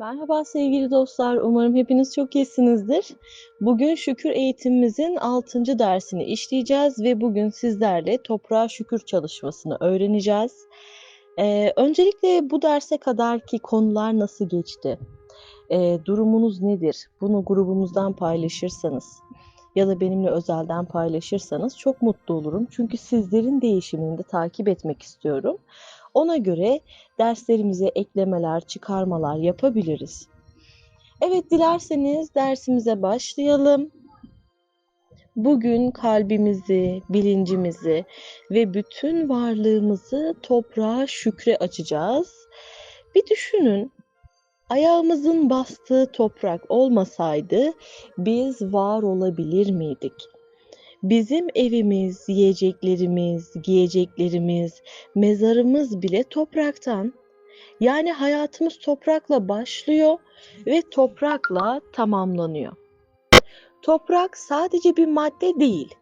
Merhaba sevgili dostlar. Umarım hepiniz çok iyisinizdir. Bugün şükür eğitimimizin 6. dersini işleyeceğiz ve bugün sizlerle toprağa şükür çalışmasını öğreneceğiz. Ee, öncelikle bu derse kadarki konular nasıl geçti? Ee, durumunuz nedir? Bunu grubumuzdan paylaşırsanız ya da benimle özelden paylaşırsanız çok mutlu olurum. Çünkü sizlerin değişimini de takip etmek istiyorum. Ona göre derslerimize eklemeler, çıkarmalar yapabiliriz. Evet dilerseniz dersimize başlayalım. Bugün kalbimizi, bilincimizi ve bütün varlığımızı toprağa şükre açacağız. Bir düşünün, ayağımızın bastığı toprak olmasaydı biz var olabilir miydik? Bizim evimiz, yiyeceklerimiz, giyeceklerimiz, mezarımız bile topraktan. Yani hayatımız toprakla başlıyor ve toprakla tamamlanıyor. Toprak sadece bir madde değil.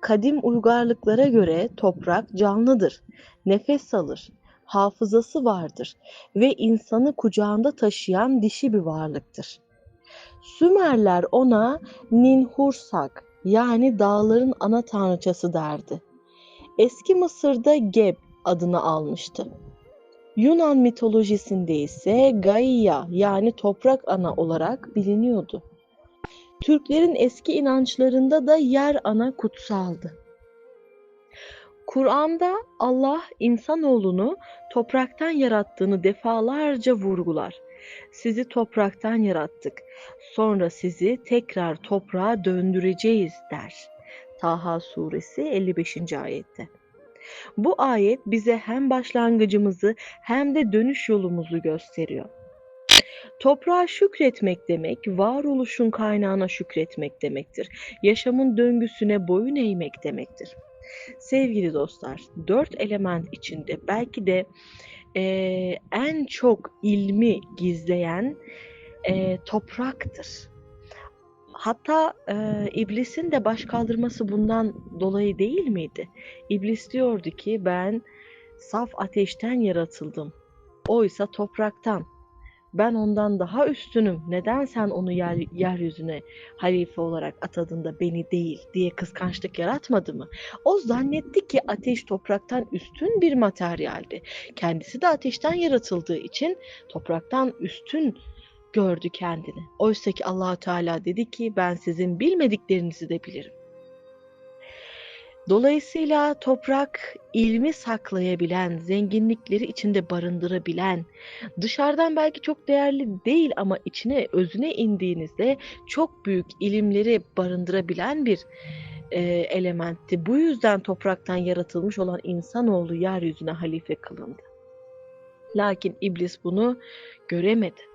Kadim uygarlıklara göre toprak canlıdır. Nefes alır, hafızası vardır ve insanı kucağında taşıyan dişi bir varlıktır. Sümerler ona Ninhursak yani dağların ana tanrıçası derdi. Eski Mısır'da Geb adını almıştı. Yunan mitolojisinde ise Gaia yani toprak ana olarak biliniyordu. Türklerin eski inançlarında da yer ana kutsaldı. Kur'an'da Allah insanoğlunu topraktan yarattığını defalarca vurgular. Sizi topraktan yarattık. Sonra sizi tekrar toprağa döndüreceğiz der. Taha suresi 55. ayette. Bu ayet bize hem başlangıcımızı hem de dönüş yolumuzu gösteriyor. Toprağa şükretmek demek, varoluşun kaynağına şükretmek demektir. Yaşamın döngüsüne boyun eğmek demektir. Sevgili dostlar, dört element içinde belki de e, en çok ilmi gizleyen e, topraktır. Hatta e, iblisin de baş kaldırması bundan dolayı değil miydi? İblis diyordu ki ben saf ateşten yaratıldım. Oysa topraktan. Ben ondan daha üstünüm. Neden sen onu yer, yeryüzüne halife olarak atadın da beni değil diye kıskançlık yaratmadı mı? O zannetti ki ateş topraktan üstün bir materyaldi. Kendisi de ateşten yaratıldığı için topraktan üstün gördü kendini. Oysa ki Allahu Teala dedi ki ben sizin bilmediklerinizi de bilirim. Dolayısıyla toprak ilmi saklayabilen, zenginlikleri içinde barındırabilen, dışarıdan belki çok değerli değil ama içine, özüne indiğinizde çok büyük ilimleri barındırabilen bir e, elementti. Bu yüzden topraktan yaratılmış olan insanoğlu yeryüzüne halife kılındı. Lakin iblis bunu göremedi.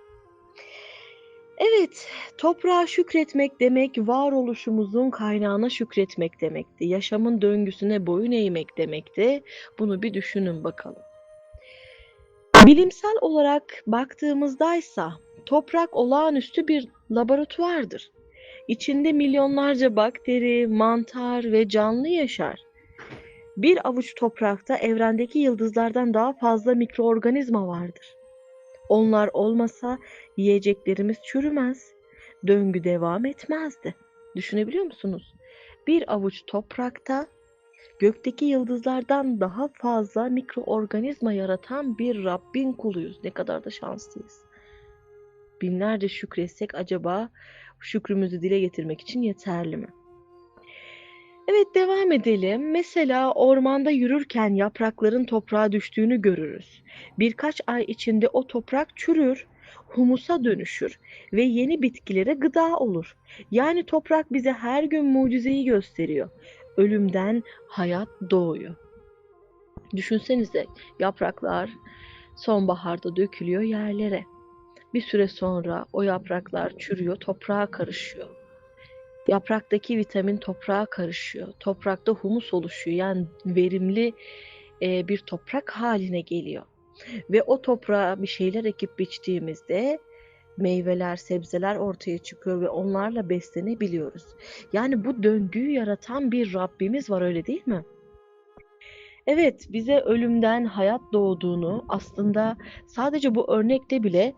Evet, toprağa şükretmek demek varoluşumuzun kaynağına şükretmek demekti. Yaşamın döngüsüne boyun eğmek demekti. Bunu bir düşünün bakalım. Bilimsel olarak baktığımızdaysa toprak olağanüstü bir laboratuvardır. İçinde milyonlarca bakteri, mantar ve canlı yaşar. Bir avuç toprakta evrendeki yıldızlardan daha fazla mikroorganizma vardır. Onlar olmasa yiyeceklerimiz çürümez, döngü devam etmezdi. Düşünebiliyor musunuz? Bir avuç toprakta gökteki yıldızlardan daha fazla mikroorganizma yaratan bir Rabbin kuluyuz. Ne kadar da şanslıyız. Binlerce şükretsek acaba şükrümüzü dile getirmek için yeterli mi? Evet devam edelim. Mesela ormanda yürürken yaprakların toprağa düştüğünü görürüz. Birkaç ay içinde o toprak çürür, humusa dönüşür ve yeni bitkilere gıda olur. Yani toprak bize her gün mucizeyi gösteriyor. Ölümden hayat doğuyor. Düşünsenize yapraklar sonbaharda dökülüyor yerlere. Bir süre sonra o yapraklar çürüyor, toprağa karışıyor. Yapraktaki vitamin toprağa karışıyor. Toprakta humus oluşuyor. Yani verimli e, bir toprak haline geliyor. Ve o toprağa bir şeyler ekip biçtiğimizde meyveler, sebzeler ortaya çıkıyor ve onlarla beslenebiliyoruz. Yani bu döngüyü yaratan bir Rabbimiz var öyle değil mi? Evet, bize ölümden hayat doğduğunu aslında sadece bu örnekte bile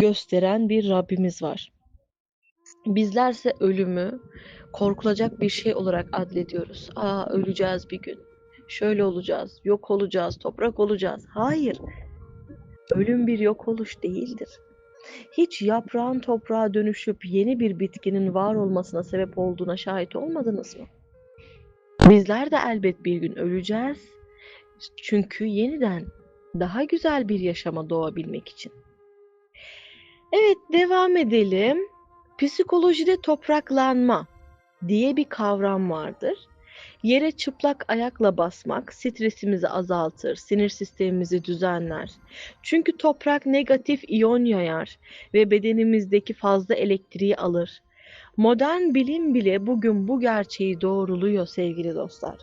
gösteren bir Rabbimiz var. Bizlerse ölümü korkulacak bir şey olarak adlediyoruz. Aa öleceğiz bir gün. Şöyle olacağız, yok olacağız, toprak olacağız. Hayır. Ölüm bir yok oluş değildir. Hiç yaprağın toprağa dönüşüp yeni bir bitkinin var olmasına sebep olduğuna şahit olmadınız mı? Bizler de elbet bir gün öleceğiz. Çünkü yeniden daha güzel bir yaşama doğabilmek için. Evet, devam edelim. Psikolojide topraklanma diye bir kavram vardır. Yere çıplak ayakla basmak stresimizi azaltır, sinir sistemimizi düzenler. Çünkü toprak negatif iyon yayar ve bedenimizdeki fazla elektriği alır. Modern bilim bile bugün bu gerçeği doğruluyor sevgili dostlar.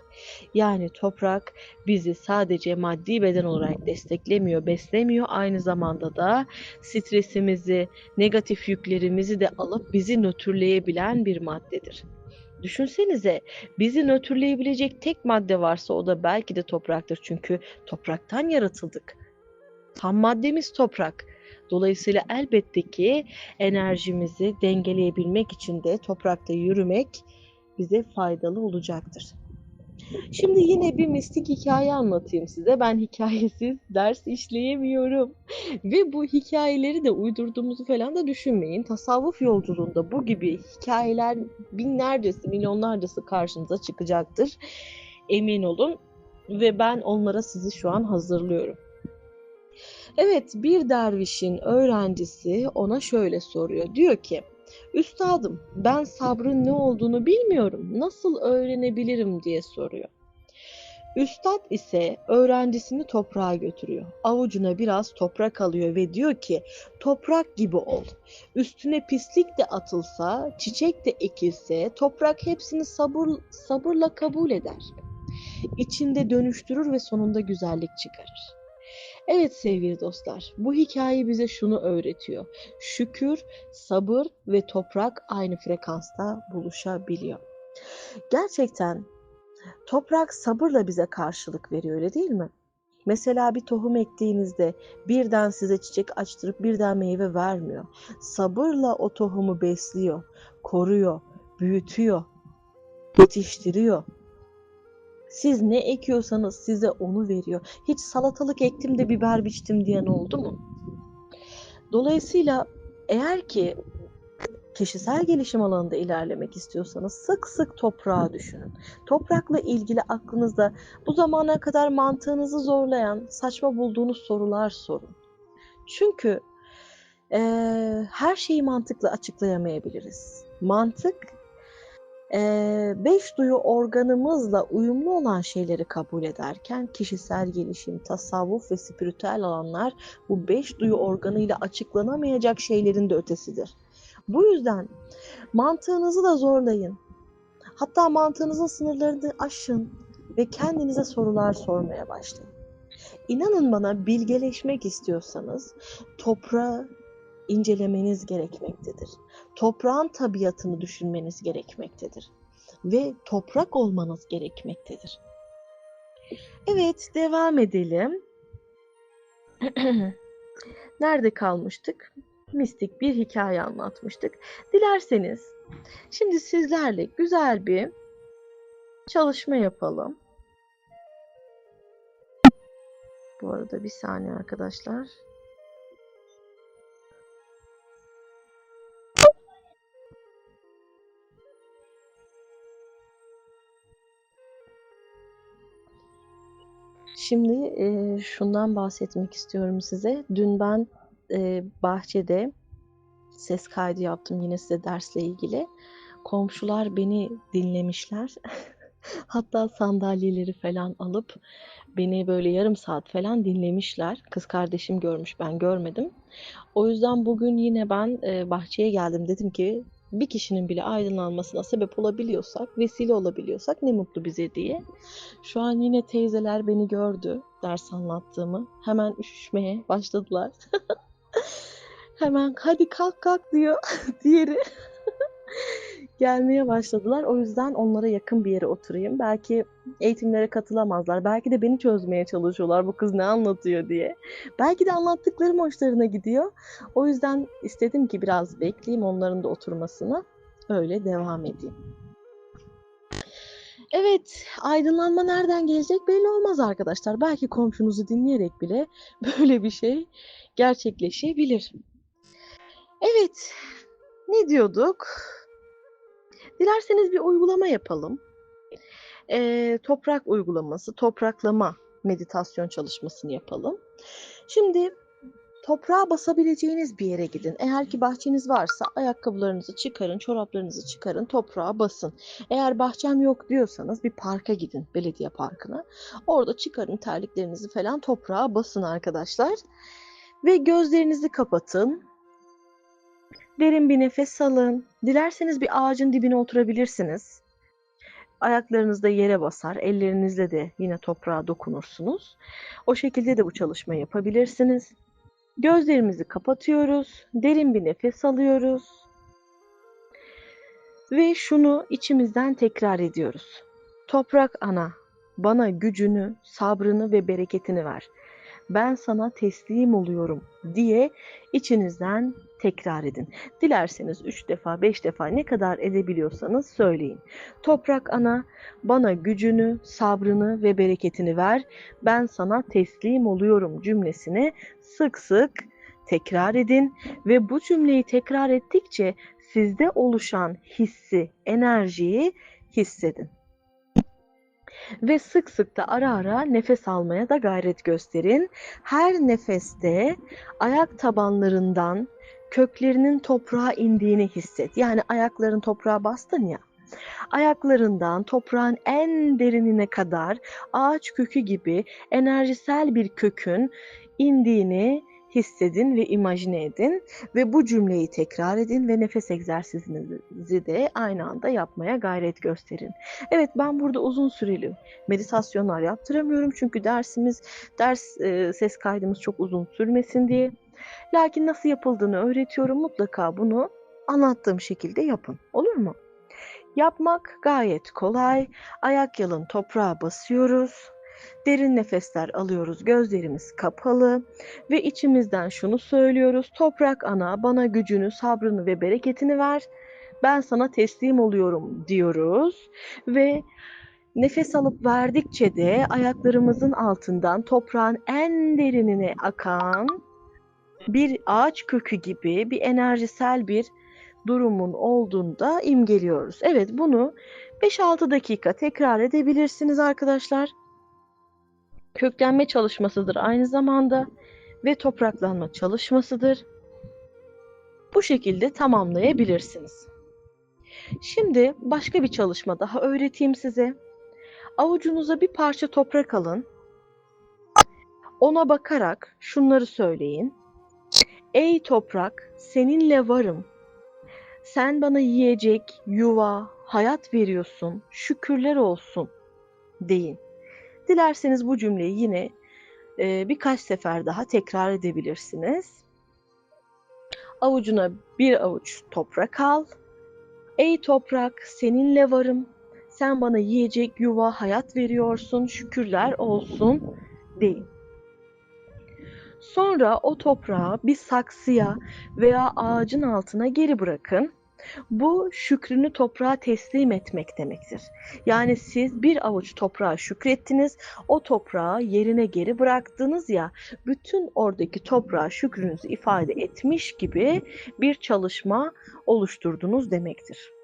Yani toprak bizi sadece maddi beden olarak desteklemiyor, beslemiyor. Aynı zamanda da stresimizi, negatif yüklerimizi de alıp bizi nötrleyebilen bir maddedir. Düşünsenize bizi nötrleyebilecek tek madde varsa o da belki de topraktır. Çünkü topraktan yaratıldık. Ham maddemiz toprak. Dolayısıyla elbette ki enerjimizi dengeleyebilmek için de toprakta yürümek bize faydalı olacaktır. Şimdi yine bir mistik hikaye anlatayım size. Ben hikayesiz ders işleyemiyorum. Ve bu hikayeleri de uydurduğumuzu falan da düşünmeyin. Tasavvuf yolculuğunda bu gibi hikayeler binlercesi, milyonlarcası karşınıza çıkacaktır. Emin olun. Ve ben onlara sizi şu an hazırlıyorum. Evet, bir dervişin öğrencisi ona şöyle soruyor. Diyor ki, Üstadım, ben sabrın ne olduğunu bilmiyorum. Nasıl öğrenebilirim diye soruyor. Üstad ise öğrencisini toprağa götürüyor. Avucuna biraz toprak alıyor ve diyor ki toprak gibi ol. Üstüne pislik de atılsa, çiçek de ekilse toprak hepsini sabır, sabırla kabul eder. İçinde dönüştürür ve sonunda güzellik çıkarır. Evet sevgili dostlar, bu hikaye bize şunu öğretiyor. Şükür, sabır ve toprak aynı frekansta buluşabiliyor. Gerçekten toprak sabırla bize karşılık veriyor öyle değil mi? Mesela bir tohum ektiğinizde birden size çiçek açtırıp birden meyve vermiyor. Sabırla o tohumu besliyor, koruyor, büyütüyor, yetiştiriyor. Siz ne ekiyorsanız size onu veriyor. Hiç salatalık ektim de biber biçtim diyen oldu mu? Dolayısıyla eğer ki kişisel gelişim alanında ilerlemek istiyorsanız sık sık toprağı düşünün. Toprakla ilgili aklınızda bu zamana kadar mantığınızı zorlayan, saçma bulduğunuz sorular sorun. Çünkü e, her şeyi mantıkla açıklayamayabiliriz. Mantık beş duyu organımızla uyumlu olan şeyleri kabul ederken kişisel gelişim, tasavvuf ve spiritüel alanlar bu beş duyu organıyla açıklanamayacak şeylerin de ötesidir. Bu yüzden mantığınızı da zorlayın. Hatta mantığınızın sınırlarını aşın ve kendinize sorular sormaya başlayın. İnanın bana bilgeleşmek istiyorsanız toprağı incelemeniz gerekmektedir. Toprağın tabiatını düşünmeniz gerekmektedir ve toprak olmanız gerekmektedir. Evet, devam edelim. Nerede kalmıştık? Mistik bir hikaye anlatmıştık. Dilerseniz şimdi sizlerle güzel bir çalışma yapalım. Bu arada bir saniye arkadaşlar. Şimdi e, şundan bahsetmek istiyorum size. Dün ben e, bahçede ses kaydı yaptım yine size dersle ilgili. Komşular beni dinlemişler. Hatta sandalyeleri falan alıp beni böyle yarım saat falan dinlemişler. Kız kardeşim görmüş, ben görmedim. O yüzden bugün yine ben e, bahçeye geldim. Dedim ki bir kişinin bile aydınlanmasına sebep olabiliyorsak, vesile olabiliyorsak ne mutlu bize diye. Şu an yine teyzeler beni gördü ders anlattığımı. Hemen üşüşmeye başladılar. Hemen hadi kalk kalk diyor diğeri. Gelmeye başladılar. O yüzden onlara yakın bir yere oturayım. Belki eğitimlere katılamazlar. Belki de beni çözmeye çalışıyorlar bu kız ne anlatıyor diye. Belki de anlattıklarım hoşlarına gidiyor. O yüzden istedim ki biraz bekleyeyim onların da oturmasını. Öyle devam edeyim. Evet, aydınlanma nereden gelecek belli olmaz arkadaşlar. Belki komşunuzu dinleyerek bile böyle bir şey gerçekleşebilir. Evet, ne diyorduk? Dilerseniz bir uygulama yapalım. Ee, toprak uygulaması, topraklama meditasyon çalışmasını yapalım. Şimdi toprağa basabileceğiniz bir yere gidin. Eğer ki bahçeniz varsa ayakkabılarınızı çıkarın, çoraplarınızı çıkarın, toprağa basın. Eğer bahçem yok diyorsanız bir parka gidin, belediye parkına. Orada çıkarın terliklerinizi falan toprağa basın arkadaşlar. Ve gözlerinizi kapatın. Derin bir nefes alın. Dilerseniz bir ağacın dibine oturabilirsiniz. Ayaklarınız da yere basar, ellerinizle de yine toprağa dokunursunuz. O şekilde de bu çalışmayı yapabilirsiniz. Gözlerimizi kapatıyoruz. Derin bir nefes alıyoruz. Ve şunu içimizden tekrar ediyoruz. Toprak ana, bana gücünü, sabrını ve bereketini ver. Ben sana teslim oluyorum diye içinizden tekrar edin. Dilerseniz 3 defa, 5 defa ne kadar edebiliyorsanız söyleyin. Toprak ana, bana gücünü, sabrını ve bereketini ver. Ben sana teslim oluyorum cümlesini sık sık tekrar edin ve bu cümleyi tekrar ettikçe sizde oluşan hissi, enerjiyi hissedin. Ve sık sık da ara ara nefes almaya da gayret gösterin. Her nefeste ayak tabanlarından köklerinin toprağa indiğini hisset. Yani ayakların toprağa bastın ya. Ayaklarından toprağın en derinine kadar ağaç kökü gibi enerjisel bir kökün indiğini hissedin ve imajine edin ve bu cümleyi tekrar edin ve nefes egzersizinizi de aynı anda yapmaya gayret gösterin. Evet ben burada uzun süreli meditasyonlar yaptıramıyorum çünkü dersimiz ders e, ses kaydımız çok uzun sürmesin diye. Lakin nasıl yapıldığını öğretiyorum. Mutlaka bunu anlattığım şekilde yapın. Olur mu? Yapmak gayet kolay. Ayak yalın toprağa basıyoruz. Derin nefesler alıyoruz. Gözlerimiz kapalı ve içimizden şunu söylüyoruz. Toprak ana bana gücünü, sabrını ve bereketini ver. Ben sana teslim oluyorum diyoruz ve nefes alıp verdikçe de ayaklarımızın altından toprağın en derinine akan bir ağaç kökü gibi bir enerjisel bir durumun olduğunda imgeliyoruz. Evet bunu 5-6 dakika tekrar edebilirsiniz arkadaşlar. Köklenme çalışmasıdır aynı zamanda ve topraklanma çalışmasıdır. Bu şekilde tamamlayabilirsiniz. Şimdi başka bir çalışma daha öğreteyim size. Avucunuza bir parça toprak alın. Ona bakarak şunları söyleyin. Ey toprak, seninle varım. Sen bana yiyecek, yuva, hayat veriyorsun. Şükürler olsun deyin. Dilerseniz bu cümleyi yine e, birkaç sefer daha tekrar edebilirsiniz. Avucuna bir avuç toprak al. Ey toprak, seninle varım. Sen bana yiyecek, yuva, hayat veriyorsun. Şükürler olsun deyin. Sonra o toprağı bir saksıya veya ağacın altına geri bırakın. Bu şükrünü toprağa teslim etmek demektir. Yani siz bir avuç toprağa şükrettiniz, o toprağı yerine geri bıraktınız ya, bütün oradaki toprağa şükrünüzü ifade etmiş gibi bir çalışma oluşturdunuz demektir.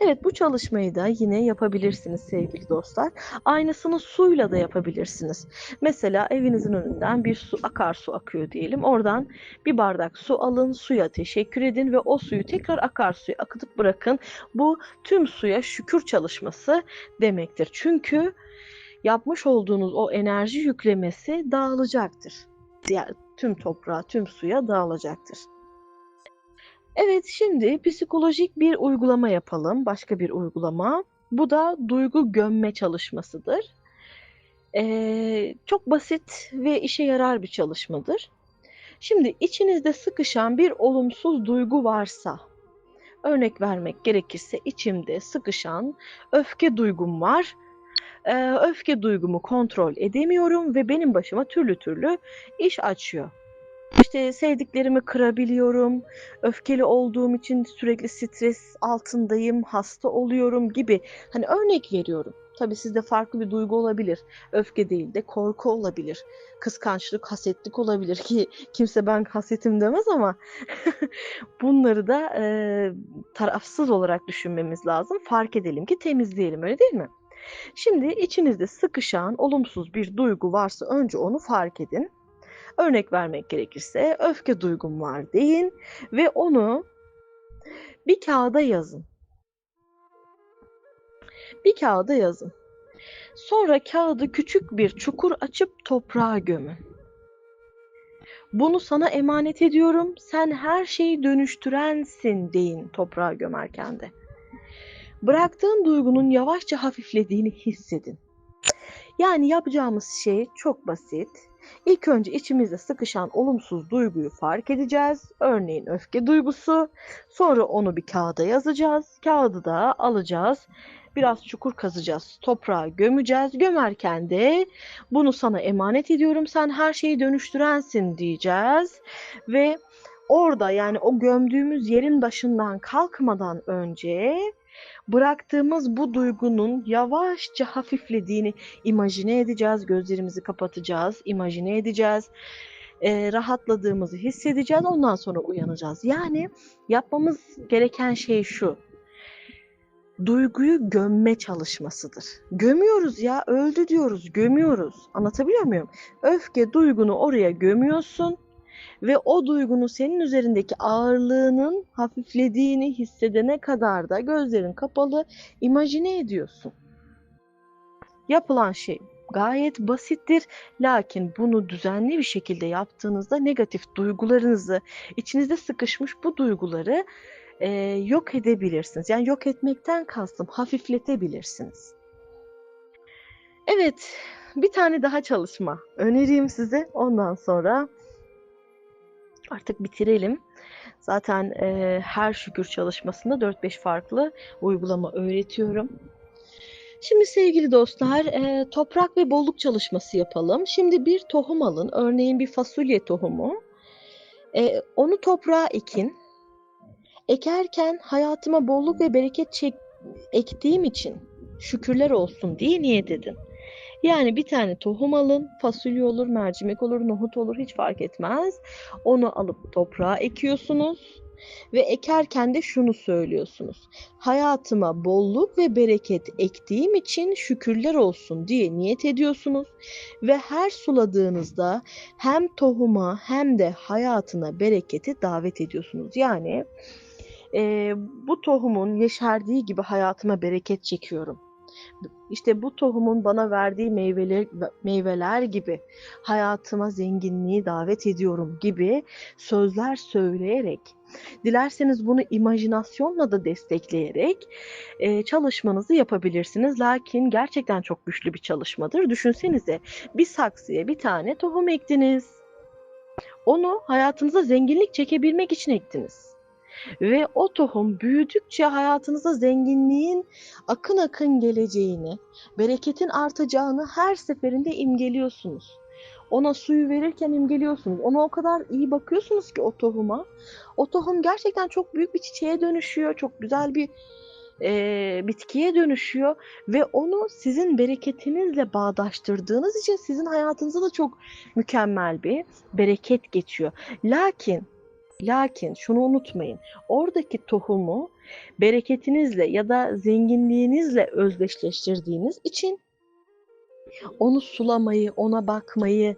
Evet bu çalışmayı da yine yapabilirsiniz sevgili dostlar. Aynısını suyla da yapabilirsiniz. Mesela evinizin önünden bir su akarsu akıyor diyelim. Oradan bir bardak su alın, suya teşekkür edin ve o suyu tekrar akarsuya akıtıp bırakın. Bu tüm suya şükür çalışması demektir. Çünkü yapmış olduğunuz o enerji yüklemesi dağılacaktır. Yani tüm toprağa, tüm suya dağılacaktır. Evet, şimdi psikolojik bir uygulama yapalım. Başka bir uygulama. Bu da duygu gömme çalışmasıdır. Ee, çok basit ve işe yarar bir çalışmadır. Şimdi içinizde sıkışan bir olumsuz duygu varsa Örnek vermek gerekirse içimde sıkışan öfke duygum var. Ee, öfke duygumu kontrol edemiyorum ve benim başıma türlü türlü iş açıyor. İşte sevdiklerimi kırabiliyorum, öfkeli olduğum için sürekli stres altındayım, hasta oluyorum gibi. Hani örnek veriyorum. Tabii sizde farklı bir duygu olabilir. Öfke değil de korku olabilir. Kıskançlık, hasetlik olabilir ki kimse ben hasetim demez ama bunları da e, tarafsız olarak düşünmemiz lazım. Fark edelim ki temizleyelim öyle değil mi? Şimdi içinizde sıkışan olumsuz bir duygu varsa önce onu fark edin. Örnek vermek gerekirse öfke duygum var deyin ve onu bir kağıda yazın. Bir kağıda yazın. Sonra kağıdı küçük bir çukur açıp toprağa gömün. Bunu sana emanet ediyorum. Sen her şeyi dönüştürensin deyin toprağa gömerken de. Bıraktığın duygunun yavaşça hafiflediğini hissedin. Yani yapacağımız şey çok basit. İlk önce içimizde sıkışan olumsuz duyguyu fark edeceğiz. Örneğin öfke duygusu. Sonra onu bir kağıda yazacağız. Kağıdı da alacağız. Biraz çukur kazacağız. Toprağa gömeceğiz. Gömerken de bunu sana emanet ediyorum. Sen her şeyi dönüştürensin diyeceğiz. Ve orada yani o gömdüğümüz yerin başından kalkmadan önce bıraktığımız bu duygunun yavaşça hafiflediğini imajine edeceğiz. Gözlerimizi kapatacağız, imajine edeceğiz. E, rahatladığımızı hissedeceğiz. Ondan sonra uyanacağız. Yani yapmamız gereken şey şu. Duyguyu gömme çalışmasıdır. Gömüyoruz ya, öldü diyoruz, gömüyoruz. Anlatabiliyor muyum? Öfke duygunu oraya gömüyorsun ve o duygunun senin üzerindeki ağırlığının hafiflediğini hissedene kadar da gözlerin kapalı imajine ediyorsun. Yapılan şey gayet basittir. Lakin bunu düzenli bir şekilde yaptığınızda negatif duygularınızı, içinizde sıkışmış bu duyguları e, yok edebilirsiniz. Yani yok etmekten kastım hafifletebilirsiniz. Evet, bir tane daha çalışma önereyim size. Ondan sonra artık bitirelim. Zaten e, her şükür çalışmasında 4-5 farklı uygulama öğretiyorum. Şimdi sevgili dostlar e, toprak ve bolluk çalışması yapalım. Şimdi bir tohum alın. Örneğin bir fasulye tohumu. E, onu toprağa ekin. Ekerken hayatıma bolluk ve bereket çek, ektiğim için şükürler olsun diye niyet edin. Yani bir tane tohum alın, fasulye olur, mercimek olur, nohut olur hiç fark etmez. Onu alıp toprağa ekiyorsunuz ve ekerken de şunu söylüyorsunuz. Hayatıma bolluk ve bereket ektiğim için şükürler olsun diye niyet ediyorsunuz ve her suladığınızda hem tohuma hem de hayatına bereketi davet ediyorsunuz. Yani e, bu tohumun yeşerdiği gibi hayatıma bereket çekiyorum işte bu tohumun bana verdiği meyveler, meyveler gibi hayatıma zenginliği davet ediyorum gibi sözler söyleyerek Dilerseniz bunu imajinasyonla da destekleyerek e, çalışmanızı yapabilirsiniz. Lakin gerçekten çok güçlü bir çalışmadır. Düşünsenize bir saksıya bir tane tohum ektiniz. Onu hayatınıza zenginlik çekebilmek için ektiniz. Ve o tohum büyüdükçe hayatınıza zenginliğin akın akın geleceğini, bereketin artacağını her seferinde imgeliyorsunuz. Ona suyu verirken imgeliyorsunuz. Ona o kadar iyi bakıyorsunuz ki o tohuma. O tohum gerçekten çok büyük bir çiçeğe dönüşüyor. Çok güzel bir e, bitkiye dönüşüyor ve onu sizin bereketinizle bağdaştırdığınız için sizin hayatınıza da çok mükemmel bir bereket geçiyor. Lakin Lakin şunu unutmayın. Oradaki tohumu bereketinizle ya da zenginliğinizle özdeşleştirdiğiniz için onu sulamayı, ona bakmayı,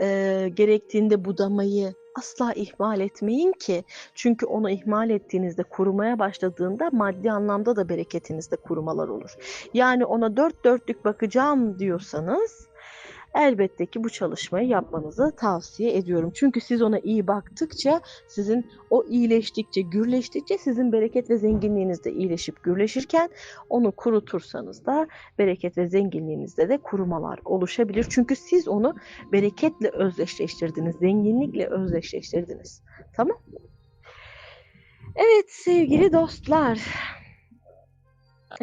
e, gerektiğinde budamayı asla ihmal etmeyin ki. Çünkü onu ihmal ettiğinizde kurumaya başladığında maddi anlamda da bereketinizde kurumalar olur. Yani ona dört dörtlük bakacağım diyorsanız elbette ki bu çalışmayı yapmanızı tavsiye ediyorum. Çünkü siz ona iyi baktıkça sizin o iyileştikçe, gürleştikçe sizin bereket ve zenginliğiniz de iyileşip gürleşirken onu kurutursanız da bereket ve zenginliğinizde de kurumalar oluşabilir. Çünkü siz onu bereketle özdeşleştirdiniz, zenginlikle özdeşleştirdiniz. Tamam Evet sevgili dostlar.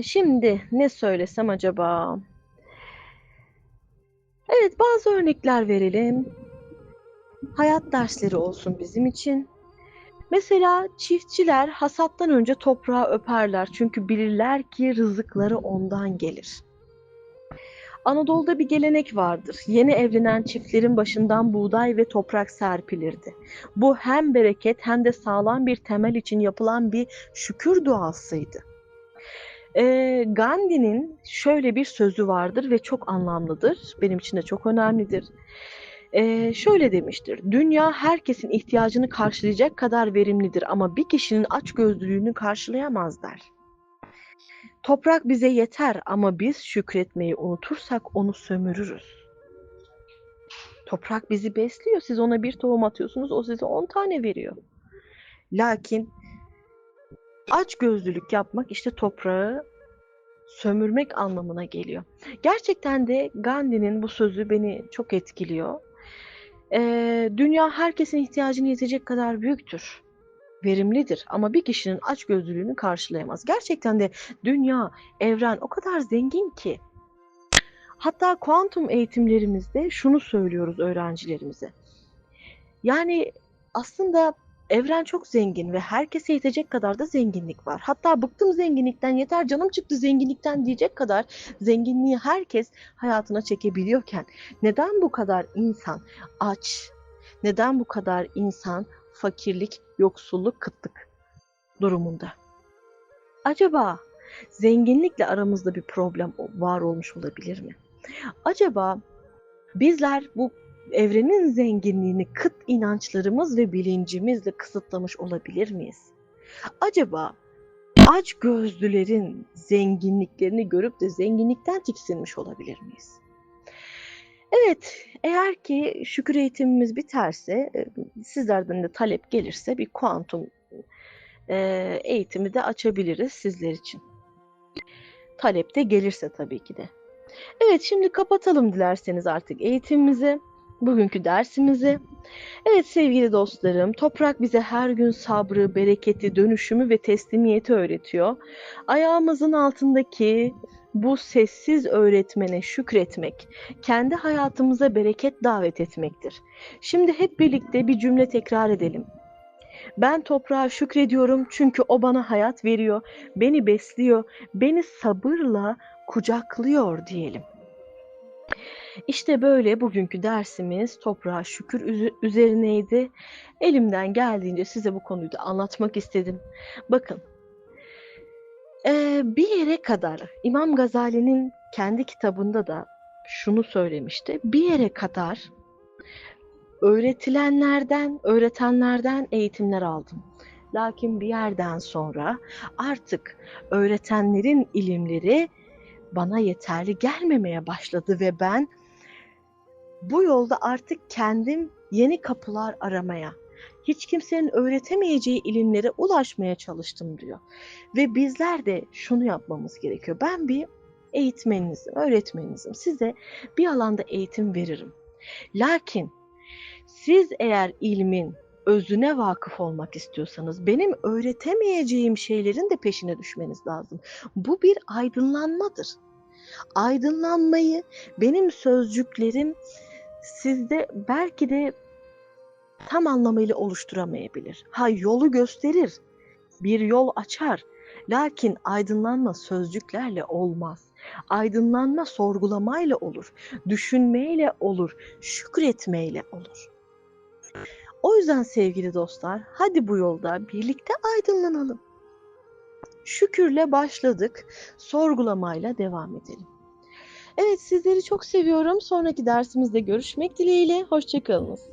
Şimdi ne söylesem acaba? Evet bazı örnekler verelim. Hayat dersleri olsun bizim için. Mesela çiftçiler hasattan önce toprağı öperler çünkü bilirler ki rızıkları ondan gelir. Anadolu'da bir gelenek vardır. Yeni evlenen çiftlerin başından buğday ve toprak serpilirdi. Bu hem bereket hem de sağlam bir temel için yapılan bir şükür duasıydı. Gandhi'nin şöyle bir sözü vardır ve çok anlamlıdır. Benim için de çok önemlidir. Ee, şöyle demiştir. Dünya herkesin ihtiyacını karşılayacak kadar verimlidir ama bir kişinin açgözlülüğünü karşılayamaz der. Toprak bize yeter ama biz şükretmeyi unutursak onu sömürürüz. Toprak bizi besliyor. Siz ona bir tohum atıyorsunuz, o size 10 tane veriyor. Lakin aç gözlülük yapmak işte toprağı sömürmek anlamına geliyor. Gerçekten de Gandhi'nin bu sözü beni çok etkiliyor. Ee, dünya herkesin ihtiyacını yetecek kadar büyüktür verimlidir ama bir kişinin açgözlülüğünü karşılayamaz. Gerçekten de dünya, evren o kadar zengin ki. Hatta kuantum eğitimlerimizde şunu söylüyoruz öğrencilerimize. Yani aslında evren çok zengin ve herkese yetecek kadar da zenginlik var. Hatta bıktım zenginlikten, yeter canım çıktı zenginlikten diyecek kadar zenginliği herkes hayatına çekebiliyorken neden bu kadar insan aç? Neden bu kadar insan fakirlik, yoksulluk, kıtlık durumunda. Acaba zenginlikle aramızda bir problem var olmuş olabilir mi? Acaba bizler bu evrenin zenginliğini kıt inançlarımız ve bilincimizle kısıtlamış olabilir miyiz? Acaba aç gözlülerin zenginliklerini görüp de zenginlikten tiksinmiş olabilir miyiz? Evet, eğer ki şükür eğitimimiz biterse, e, sizlerden de talep gelirse bir kuantum e, eğitimi de açabiliriz sizler için. Talep de gelirse tabii ki de. Evet, şimdi kapatalım dilerseniz artık eğitimimizi, bugünkü dersimizi. Evet sevgili dostlarım, toprak bize her gün sabrı, bereketi, dönüşümü ve teslimiyeti öğretiyor. Ayağımızın altındaki bu sessiz öğretmene şükretmek, kendi hayatımıza bereket davet etmektir. Şimdi hep birlikte bir cümle tekrar edelim. Ben toprağa şükrediyorum çünkü o bana hayat veriyor, beni besliyor, beni sabırla kucaklıyor diyelim. İşte böyle bugünkü dersimiz toprağa şükür üzerineydi. Elimden geldiğince size bu konuyu da anlatmak istedim. Bakın bir yere kadar İmam Gazali'nin kendi kitabında da şunu söylemişti. Bir yere kadar öğretilenlerden, öğretenlerden eğitimler aldım. Lakin bir yerden sonra artık öğretenlerin ilimleri bana yeterli gelmemeye başladı ve ben bu yolda artık kendim yeni kapılar aramaya, hiç kimsenin öğretemeyeceği ilimlere ulaşmaya çalıştım diyor. Ve bizler de şunu yapmamız gerekiyor. Ben bir eğitmeninizim, öğretmeninizim. Size bir alanda eğitim veririm. Lakin siz eğer ilmin özüne vakıf olmak istiyorsanız benim öğretemeyeceğim şeylerin de peşine düşmeniz lazım. Bu bir aydınlanmadır. Aydınlanmayı benim sözcüklerim sizde belki de tam anlamıyla oluşturamayabilir. Ha yolu gösterir, bir yol açar. Lakin aydınlanma sözcüklerle olmaz. Aydınlanma sorgulamayla olur, düşünmeyle olur, şükretmeyle olur. O yüzden sevgili dostlar, hadi bu yolda birlikte aydınlanalım. Şükürle başladık, sorgulamayla devam edelim. Evet sizleri çok seviyorum. Sonraki dersimizde görüşmek dileğiyle. Hoşçakalınız.